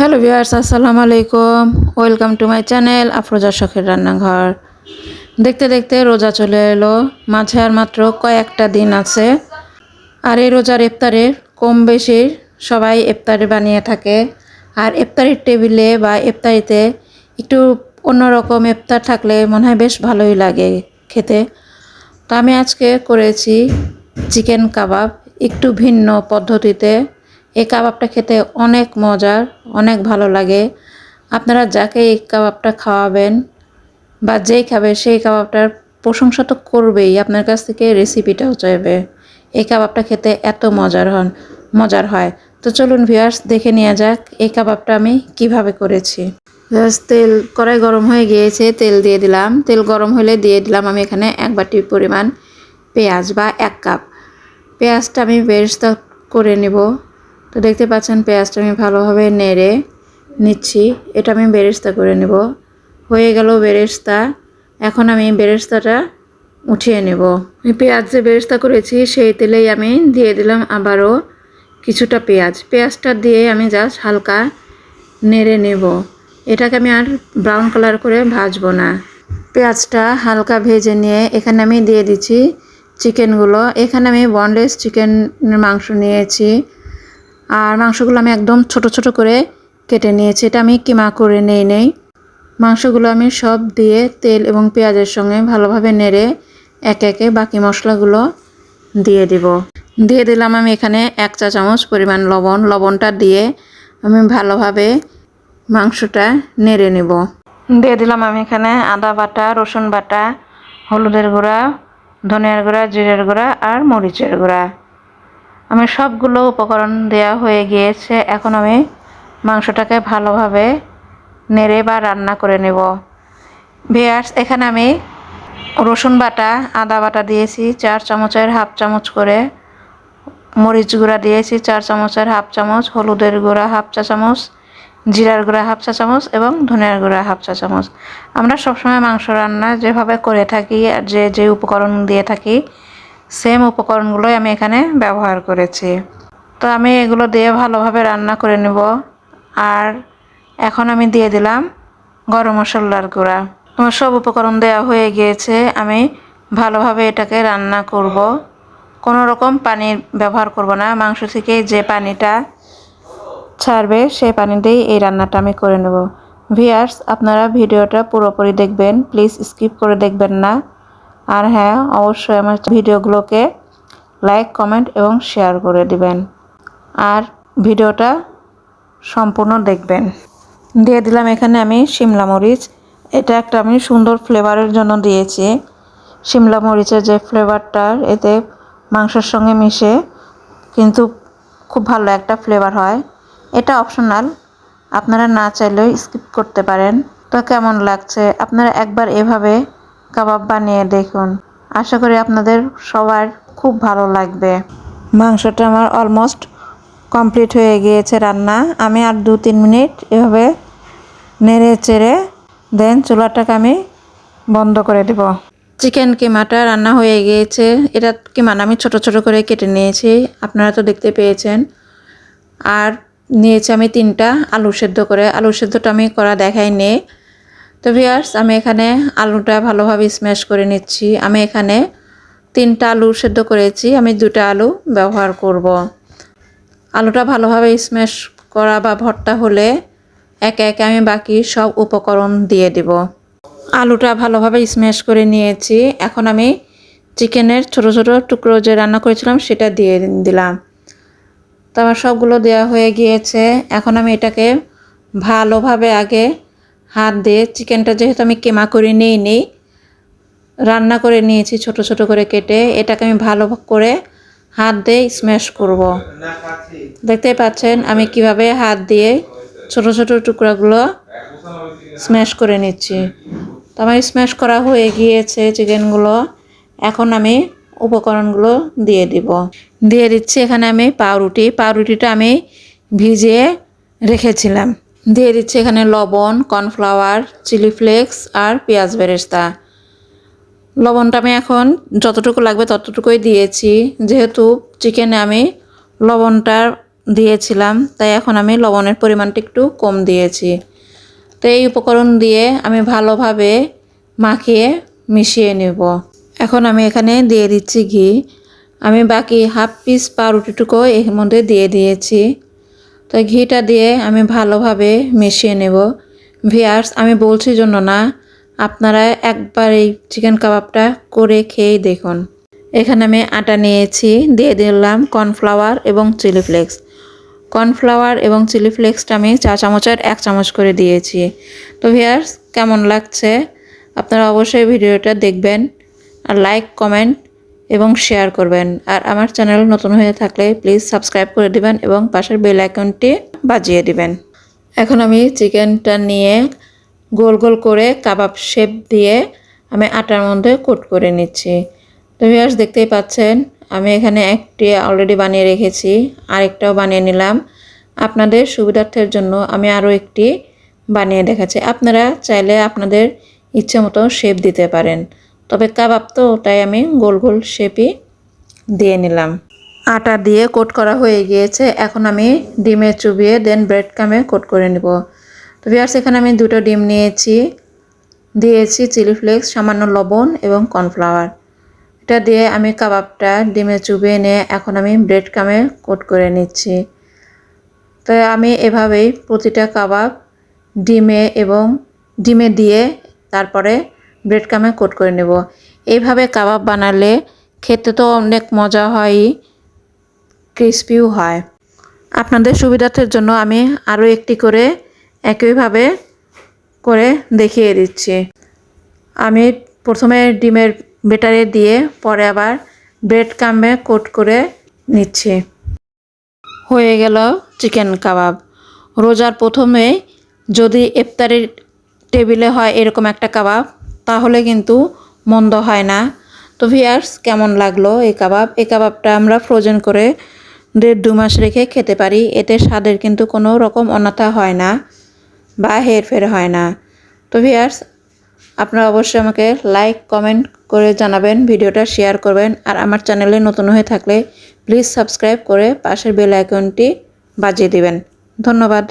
Hello viewers, আসসালামু আলাইকুম। Welcome to my channel Afroza শখের রান্নাঘর। দেখতে দেখতে রোজা চলে এলো। মাঝে আর মাত্র কয়েকটা দিন আছে। আর এই রোজার ইফতারের কম বেশি সবাই ইফতারি বানিয়ে থাকে। আর ইফতারির টেবিলে বা ইফতারিতে একটু অন্যরকম ইফতার থাকলে মনে হয় বেশ ভালোই লাগে খেতে। তো আমি আজকে করেছি চিকেন কাবাব। একটু ভিন্ন পদ্ধতিতে এই কাবাবটা খেতে অনেক মজার, অনেক ভালো লাগে। আপনারা যাকে এই কাবাবটা খাওয়াবেন বা যেই খাবে সেই কাবাবটার প্রশংসা তো করবেই, আপনার কাছ থেকে রেসিপিটাও চাইবে। এই কাবাবটা খেতে এত মজার হন, মজার হয়। তো চলুন ভিউয়ার্স দেখে নেওয়া যাক এই কাবাবটা আমি কীভাবে করেছি। তেল কড়াই গরম হয়ে গিয়েছে, তেল দিয়ে দিলাম। তেল গরম হলে দিয়ে দিলাম আমি এখানে এক বাটি পরিমাণ পেঁয়াজ বা এক কাপ। পেঁয়াজটা আমি বেরেস্তা করে নেব। তো দেখতে পাচ্ছেন পেঁয়াজটা আমি ভালোভাবে নেড়ে নিচ্ছি। এটা আমি বেরেস্তা করে নেব। হয়ে গেল বেরেস্তা। এখন আমি বেরেস্তাটা উঠিয়ে নেব। পেঁয়াজ যে বেরেস্তা করেছি, সেই তেলেই আমি দিয়ে দিলাম আবারও কিছুটা পেঁয়াজ। পেঁয়াজটা দিয়ে আমি জাস্ট হালকা নেড়ে নেব। এটাকে আমি আর ব্রাউন কালার করে ভাজবো না। পেঁয়াজটা হালকা ভেজে নিয়ে এখানে আমি দিয়ে দিচ্ছি চিকেনগুলো। এখানে আমি বনলেস চিকেন মাংস নিয়েছি। আর মাংসগুলো আমি একদম ছোট ছোট করে কেটে নিয়েছি। এটা আমি কিমা করে নেই নেই। মাংসগুলো আমি সব দিয়ে তেল এবং পেঁয়াজের সঙ্গে ভালোভাবে নেড়ে একে একে বাকি মশলাগুলো দিয়ে দিব। দিয়ে দিলাম আমি এখানে এক চা চামচ পরিমাণ লবণ। লবণটা দিয়ে আমি ভালোভাবে মাংসটা নেড়ে নেব। দিয়ে দিলাম আমি এখানে আদা বাটা, রসুন বাটা, হলুদের গুঁড়া, ধনিয়ার গুঁড়া, জিরের গুঁড়া আর মরিচের গুঁড়া। আমি সবগুলো উপকরণ দেওয়া হয়ে গিয়েছে, এখন আমি মাংসটাকে ভালোভাবে নেড়ে বা রান্না করে নেব। ভিয়ার্স এখানে আমি রসুন বাটা, আদা বাটা দিয়েছি, চার চামচের হাফ চামচ করে মরিচ গুঁড়া দিয়েছি, চার চামচের হাফ চামচ, হলুদের গুঁড়া হাফ চা চামচ, জিরার গুঁড়া হাফ চা চামচ এবং ধনিয়ার গুঁড়া হাফ চা চামচ। আমরা সবসময় মাংস রান্না যেভাবে করে থাকি আর যে যে উপকরণ দিয়ে থাকি সেম উপকরণগুলোই আমি এখানে ব্যবহার করেছি। তো আমি এগুলো দিয়ে ভালোভাবে রান্না করে নেব। আর এখন আমি দিয়ে দিলাম গরম মশলার গুঁড়া। আমার সব উপকরণ দেওয়া হয়ে গিয়েছে। আমি ভালোভাবে এটাকে রান্না করব। কোনো রকম পানি ব্যবহার করব না। মাংস থেকে যে পানিটা ছাড়বে, সেই পানিতেই এই রান্নাটা আমি করে নেব। ভিয়ার্স আপনারা ভিডিওটা পুরোপুরি দেখবেন। প্লিজ স্কিপ করে দেখবেন না। আর হ্যাঁ অবশ্যই আমার ভিডিওগুলোকে লাইক কমেন্ট এবং শেয়ার করে দিবেন। আর ভিডিওটা সম্পূর্ণ দেখবেন। দিয়ে দিলাম এখানে আমি শিমলা মরিচ। এটা একটা আমি সুন্দর ফ্লেভারের জন্য দিয়েছি। শিমলা মরিচের যে ফ্লেভারটা এতে মাংসের সঙ্গে মিশে কিন্তু খুব ভালো একটা ফ্লেভার হয়। এটা অপশনাল আপনারা না চাইলেও স্কিপ করতে পারেন। তো কেমন লাগছে? আপনারা একবার এভাবে কাবাব বানিয়ে দেখুন। আশা করি আপনাদের সবার খুব ভালো লাগবে। মাংসটা আমার অলমোস্ট কমপ্লিট হয়ে গিয়েছে রান্না। আমি আর দু তিন মিনিট এভাবে নেড়ে চেড়ে, দেন চুলাটাকে আমি বন্ধ করে দেব। চিকেন কিমাটা রান্না হয়ে গিয়েছে। এটা কিমান আমি ছোট ছোট করে কেটে নিয়েছি। আপনারা তো দেখতে পেয়েছেন। আর নিয়েছি আমি তিনটা আলু সেদ্ধ করে। আলু সেদ্ধটা আমি করা দেখাই নে তো ভিয়ার্স আমি এখানে আলুটা ভালোভাবে স্ম্যাশ করে নিচ্ছি। আমি এখানে তিনটা আলু সেদ্ধ করেছি। আমি দুটা আলু ব্যবহার করব। আলুটা ভালোভাবে স্ম্যাশ করা বা ভর্তা হলে একে একে আমি বাকি সব উপকরণ দিয়ে দিব। আলুটা ভালোভাবে স্ম্যাশ করে নিয়েছি। এখন আমি চিকেনের ছোট ছোট টুকরো যে রান্না করেছিলাম সেটা দিয়ে দিলাম। তো আমার সবগুলো দেওয়া হয়ে গিয়েছে। এখন আমি এটাকে ভালোভাবে আগে হাত দিয়ে চিকেনটা যেহেতু আমি কেমা করে নিই নিই, রান্না করে নিয়েছি ছোট ছোট করে কেটে, এটাকে আমি ভালো করে হাত দিয়ে স্ম্যাশ করব। দেখতেই পাচ্ছেন আমি কীভাবে হাত দিয়ে ছোট ছোট টুকরাগুলো স্ম্যাশ করে নিচ্ছি। তো আমার স্ম্যাশ করা হয়ে গিয়েছে চিকেনগুলো। এখন আমি উপকরণগুলো দিয়ে দিব। দিয়ে দিচ্ছি এখানে আমি পাউরুটি। পাউরুটিটা আমি ভিজিয়ে রেখেছিলাম। দিয়ে দিচ্ছি এখানে লবণ, কর্নফ্লাওয়ার, চিলি ফ্লেক্স আর পেঁয়াজ বেরেস্তা। লবণটা আমি এখন যতটুকু লাগবে ততটুকুই দিয়েছি। যেহেতু চিকেনে আমি লবণটা দিয়েছিলাম, তাই এখন আমি লবণের পরিমাণটা একটু কম দিয়েছি। তো এই উপকরণ দিয়ে আমি ভালোভাবে মাখিয়ে মিশিয়ে নেব। এখন আমি এখানে দিয়ে দিচ্ছি ঘি। আমি বাকি হাফ পিস পাউরুটিটুকু এর মধ্যে দিয়ে দিয়েছি। তো ঘিটা দিয়ে আমি ভালোভাবে মিশিয়ে নেব। ভিয়ার্স, আমি বলছি জন্য না, আপনারা একবার এই চিকেন কাবাবটা করে খেয়েই দেখুন। এখানে আমি আটা নিয়েছি, দিয়ে দিলাম কর্নফ্লাওয়ার এবং চিলি ফ্লেক্স। কর্নফ্লাওয়ার এবং চিলি ফ্লেক্সটা আমি চা চামচের এক চামচ করে দিয়েছি। তো ভিয়ার্স, কেমন লাগছে? আপনারা অবশ্যই ভিডিওটা দেখবেন। আর লাইক, কমেন্ট এবং শেয়ার করবেন। আর আমার চ্যানেল নতুন হয়ে থাকলে প্লিজ সাবস্ক্রাইব করে দিবেন এবং পাশের বেল আইকনটি বাজিয়ে দিবেন। এখন আমি চিকেনটা নিয়ে গোল গোল করে কাবাব শেপ দিয়ে আমি আটার মধ্যে কোট করে নিচ্ছি। তো ভিউয়ার্স দেখতেই পাচ্ছেন, আমি এখানে একটি অলরেডি বানিয়ে রেখেছি, আরেকটাও বানিয়ে নিলাম। আপনাদের সুবিধার্থের জন্য আমি আরও একটি বানিয়ে দেখাচ্ছি। আপনারা চাইলে আপনাদের ইচ্ছে মতো শেপ দিতে পারেন। তবে কাবাব তো ওটাই আমি গোল গোল শেপই দিয়ে নিলাম। আটা দিয়ে কোট করা হয়ে গিয়েছে। এখন আমি ডিমে চুবিয়ে দেন ব্রেড কামে কোট করে নেব। তো ভিউয়ার্স এখানে আমি দুটো ডিম নিয়েছি। দিয়েছি চিলি ফ্লেক্স সামান্য লবণ এবং কর্নফ্লাওয়ার এটা দিয়ে আমি কাবাবটা ডিমে চুবিয়ে নিয়ে এখন আমি ব্রেড কামে কোট করে নিচ্ছি। তো আমি এভাবেই প্রতিটা কাবাব ডিমে এবং ডিমে দিয়ে তারপরে ব্রেড কামে কোট করে নেব। এইভাবে কাবাব বানালে খেতে তো অনেক মজা হয়, ক্রিস্পিও হয়। আপনাদের সুবিধার্থের জন্য আমি আরও একটি করে একইভাবে করে দেখিয়ে দিচ্ছি। আমি প্রথমে ডিমের বেটারে দিয়ে পরে আবার ব্রেড কামে কোট করে নিচ্ছি। হয়ে গেল চিকেন কাবাব। রোজার প্রথমে যদি ইফতারের টেবিলে হয় এরকম একটা কাবাব তাহলে কিন্তু মন্দ হয় না। তো ভিয়ার্স, কেমন লাগল এই কাবাব? এই কাবাবটা আমরা ফ্রোজেন করে দেড় দু মাস রেখে খেতে পারি। এতে স্বাদের কিন্তু কোনো রকম অনাথা হয় না বা হেরফের হয় না। তো ভিয়ার্স, আপনারা অবশ্যই আমাকে লাইক কমেন্ট করে জানাবেন, ভিডিওটা শেয়ার করবেন। আর আমার চ্যানেলে নতুন হয়ে থাকলে প্লিজ সাবস্ক্রাইব করে পাশের বেল আইকনটি বাজিয়ে দিবেন। ধন্যবাদ।